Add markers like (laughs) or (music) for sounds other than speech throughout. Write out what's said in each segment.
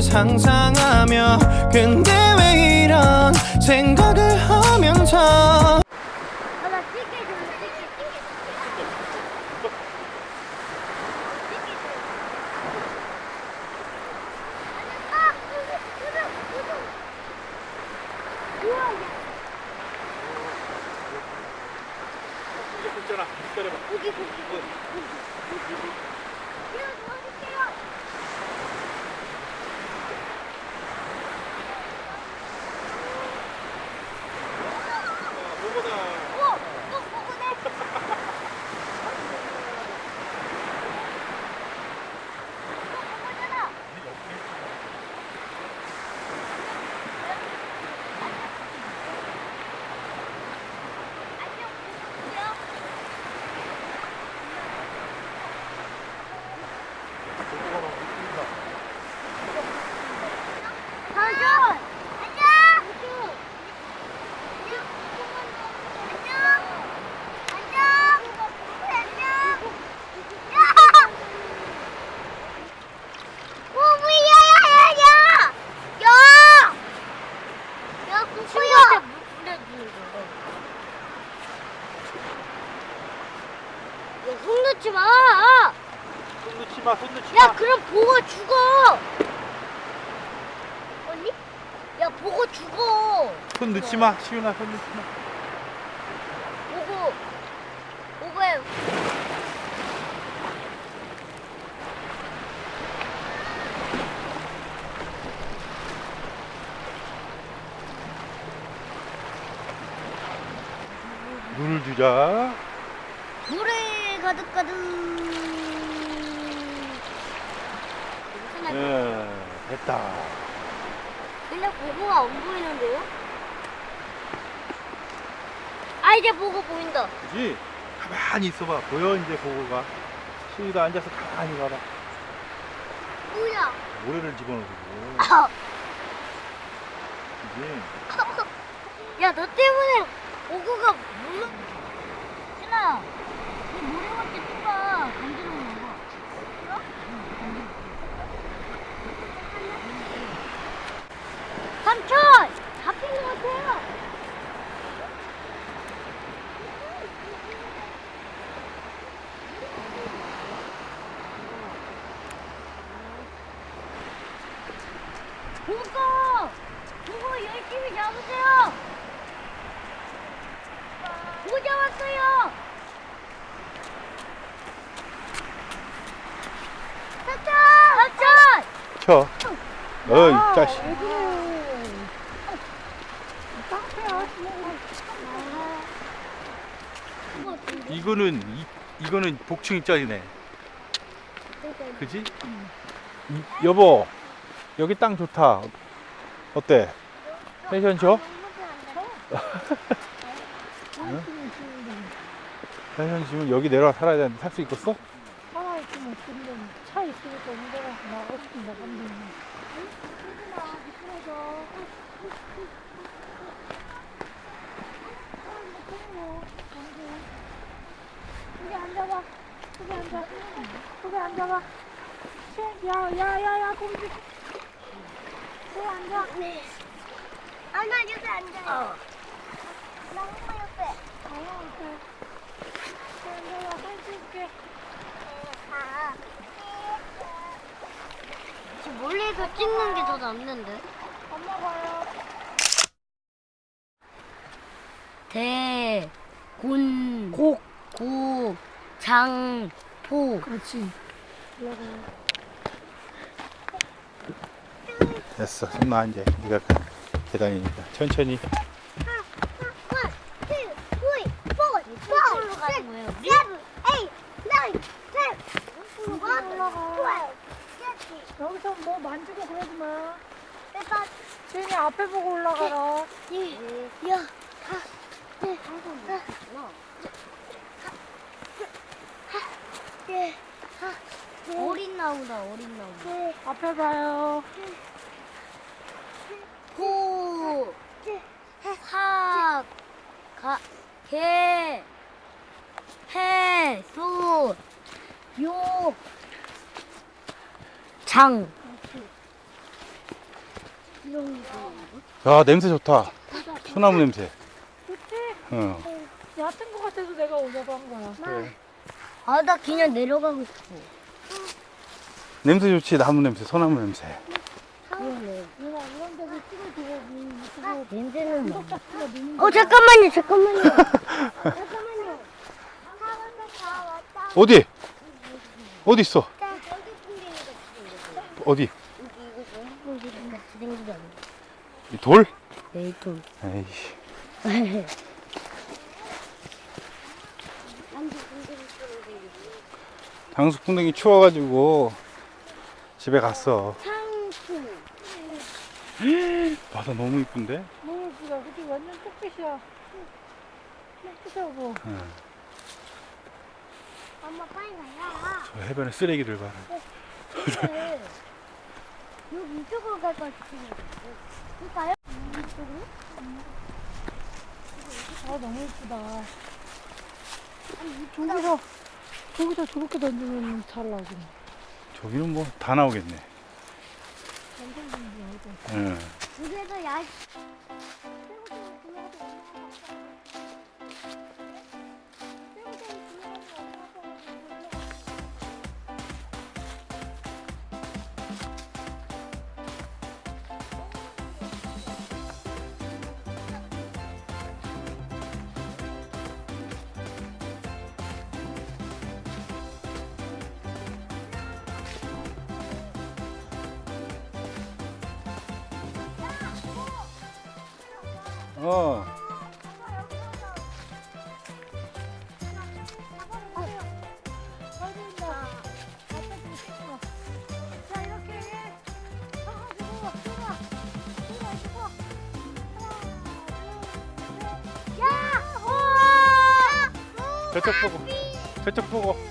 상상하며. 근데 왜 이런 생각을 하면서 아, 나 찍게 좀 찍게 찍게 아, 우와, 있잖아. 기다려봐. 고기, 고기, 고기, 고기, 고기. 이거 도와줄게요. 요거다. 우와, 또 보고네. 또 보고잖아. 안녕, 보고요. 가자. 안녕. 안녕. 안녕. 안녕. 야. 오미야야야야. 야. 야, 구구야. 손 넣지 마. 손 넣지 마, 손 넣지 야, 마. 그럼 보고 죽어. 언니? 야, 보고 죽어. 손 넣지 마. 시윤아, 손 넣지 마. 보고. 보고해. 물을 주자. 물에 가득가득. 예, 됐다. 근데 보고가 안 보이는데요? 아, 이제 보고 보인다. 그지? 가만히 있어봐. 보여, 이제 보고가. 시윤이가 앉아서 가만히 봐봐. 뭐야? 모래를 집어넣고. 아, 그지? (laughs) 야, 너 때문에 보고가 물러. 진아, 이 모래밖에 뚫어. 건드리는 거. 삼촌! 잡힌 것 같아요. 보고! 보고 잡으세요! 못 잡았어요! 삼촌! 삼촌! 쳐. 어이, 자식. 이거는, 이, 이거는 복층짜리네. 그지? 이- 여보, 여기 땅 좋다. 어때? 펜션 줘? 펜션 지면 여기 내려와 살아야 되는데 살 수 있겠어? 하나 있으면 근데 차 있으니까 운전해서 나가고 싶은데 안 되네. 여기 앉아봐. 여기 앉아. 여기 앉아봐. 야, 야, 야, 야, 공주. 여기 앉아. 아, 나 여기 앉아요. 나 엄마 옆에. 어, 앉아봐. 사진 찍을게. 아. 지금 멀리서 찍는 게 더 낫는데. 엄마 봐요. 대, 곤, 곡, 고, 장, 포. 그렇지. 올라가. 됐어. 손 놔 이제. 네가 계단이니까 천천히. 여기서 뭐 만지고 그러지 마. 혜진이 앞에 보고 올라가라. 네, 하, 네, 하, 어린 나무다, 어린 나무. 네, 앞에 봐요. 호, 학, 가, 개, 해, 소, 요, 장. 야 냄새 좋다. 소나무 냄새. 그치? 어. 얕은 거 같아서 내가 오자고 한 거야. 그래. 아, 나 그냥 내려가고 싶어. 냄새 좋지 나무 냄새 소나무 냄새. 그러네. 누나 이런 데서. 음, 냄새는 나. 놓는 어, 잠깐만요, 잠깐만요. 어디? 어디 있어? 어디? 이 돌? 네, 좀. 에이씨. (laughs) 장수 풍뎅이 추워가지고 집에 갔어. 상수. (gasps) 바다 너무 이쁜데? 너무 예쁘다. 그치? 완전 꽃빛이야. 예쁘다고. 응. 엄마 빨리 가야. 저 해변에 쓰레기를 봐라. 그래. 여기 이쪽으로 갈 것 같은데. 그럴까요? 이쪽으로? 아, 너무 예쁘다. 아니, 저기서, 저기서 저렇게 던지면 잘 나오겠네. 저기는 뭐 다 나오겠네. 완전 준비하고. 응. 어. 저쪽 보고. 저쪽 보고.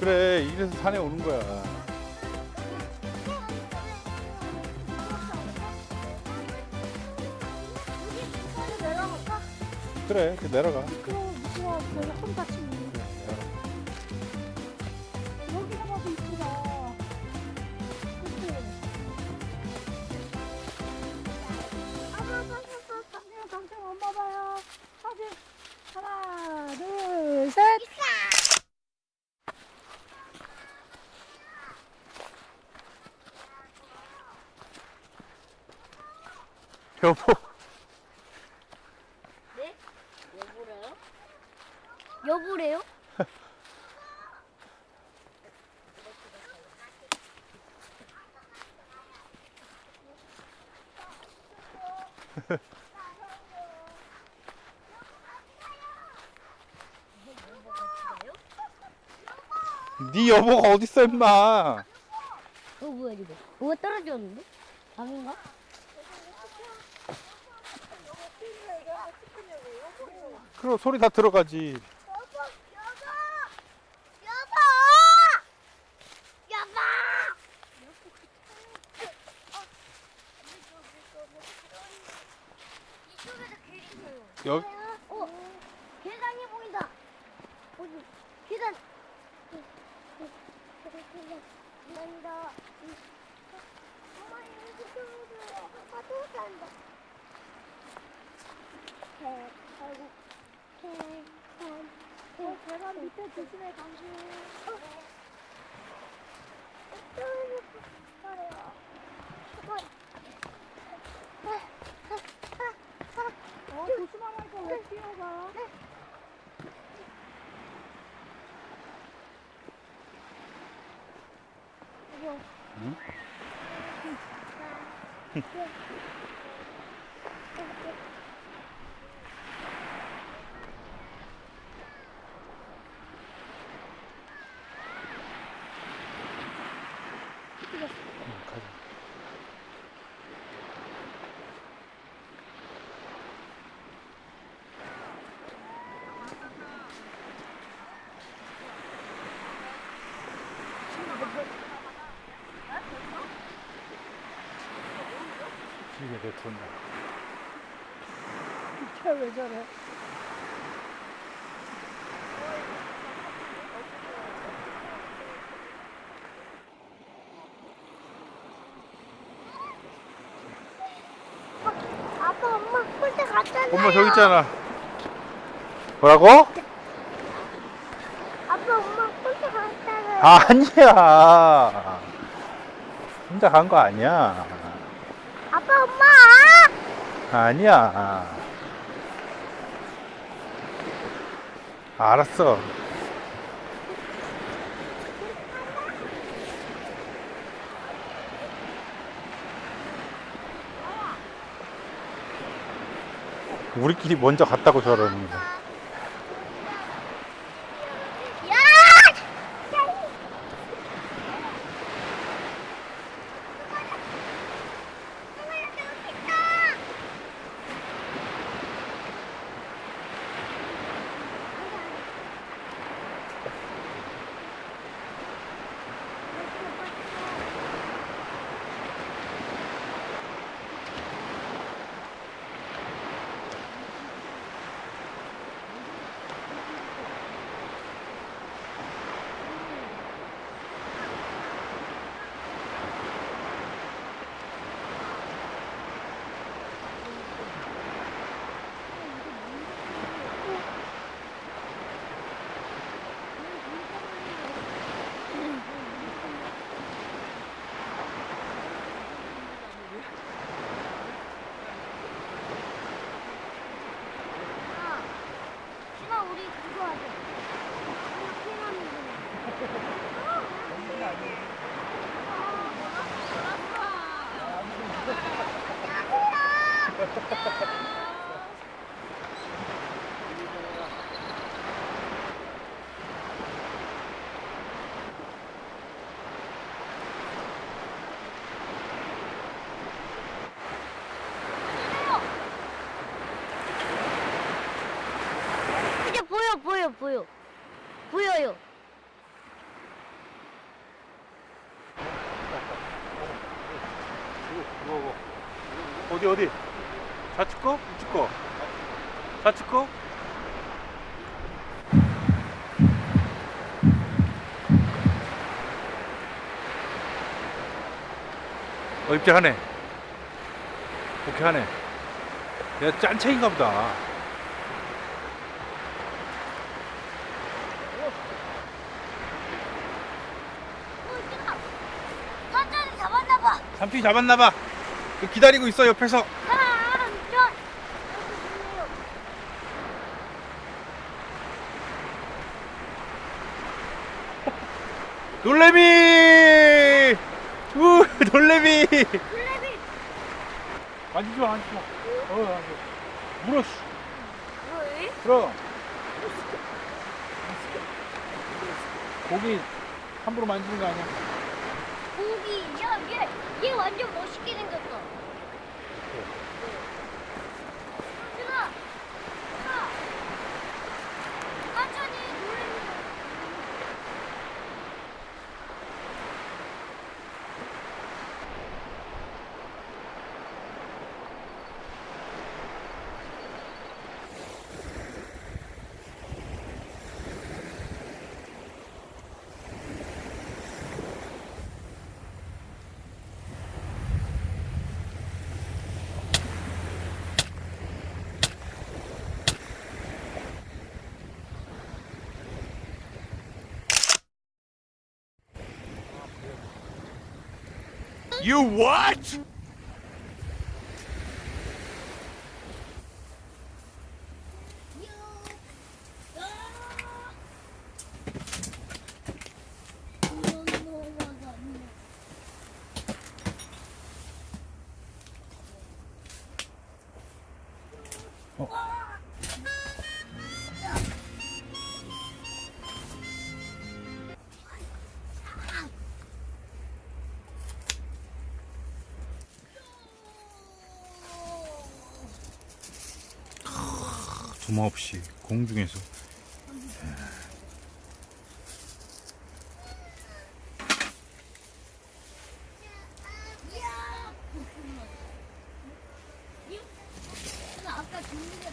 그래, 이래서 산에 오는 거야. 그래, 그 내려가. 그럼 무서워. 내가 손 여보. 네? 여보래요? 여보래요? 네 여보가 어딨어, 임마. 어 뭐야 이거? 뭐가 떨어졌는데? 밤인가? 그럼 소리 다 들어가지. 여보! 여보! 여보! 여보! 이쪽에도 길 있어요. 여, 어, 계단이 보인다. 어디? 계단. 계단이다. 엄마 여기 쪽으로 아, 또 산다. 개, 아이고, 어, 계단 밑에 조심해, 강수. 어, 조심하라니까 왜 뛰어가? 이거. 응? 배 들어온다. 쟤왜 저래? 아빠 엄마 폴대 갔잖아요. 엄마 저기 있잖아. 뭐라고? 아빠 엄마 폴대 갔잖아요. 아니야. 혼자 간 거 아니야. 아니야. 알았어. 우리끼리 먼저 갔다고 저러는 거. 보여 보여 보여 보여요. 어디 어디? 좌측 거? 우측 거? 좌측 거? 어 입장하네. 오케이 하네. 야 짠챙인가 보다. 사자를 삼촌이 잡았나봐. 기다리고 있어 옆에서. (laughs) 놀래미! 우 놀래미! 만지지 마, 만지지 마. 어, 물었어. 뭐이? 그럼. 고기 함부로 만지는 거 아니야? 야, 얘, 얘 완전 멋있게 생겼어. You what? 두마 없이 공중에서.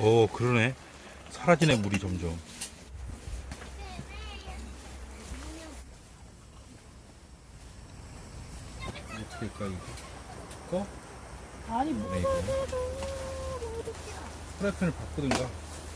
오 그러네. 사라지네 물이 점점. 어떻게 할까 이거? 꺼? 아니 네 이거. 프라이팬을 바꾸든가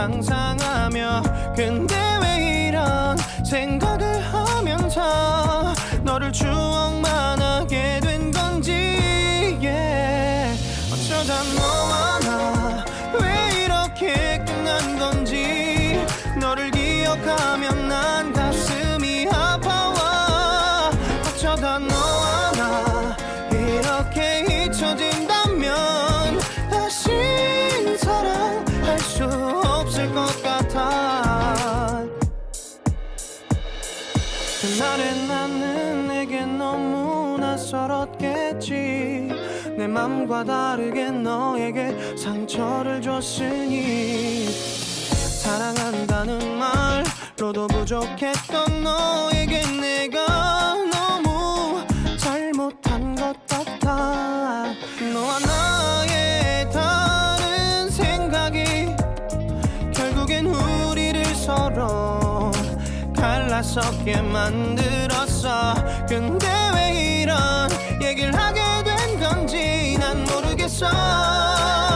상상하며 근데 왜 이런 생각을 하면서 너를 추억만 하게 된 건지 yeah. 어쩌다 너 내 맘과 다르게 너에게 상처를 줬으니 사랑한다는 말로도 부족했던 너에게 내가 너무 잘못한 것 같아. 너와 나의 다른 생각이 결국엔 우리를 서로 갈라서게 만들었어. 근데 伤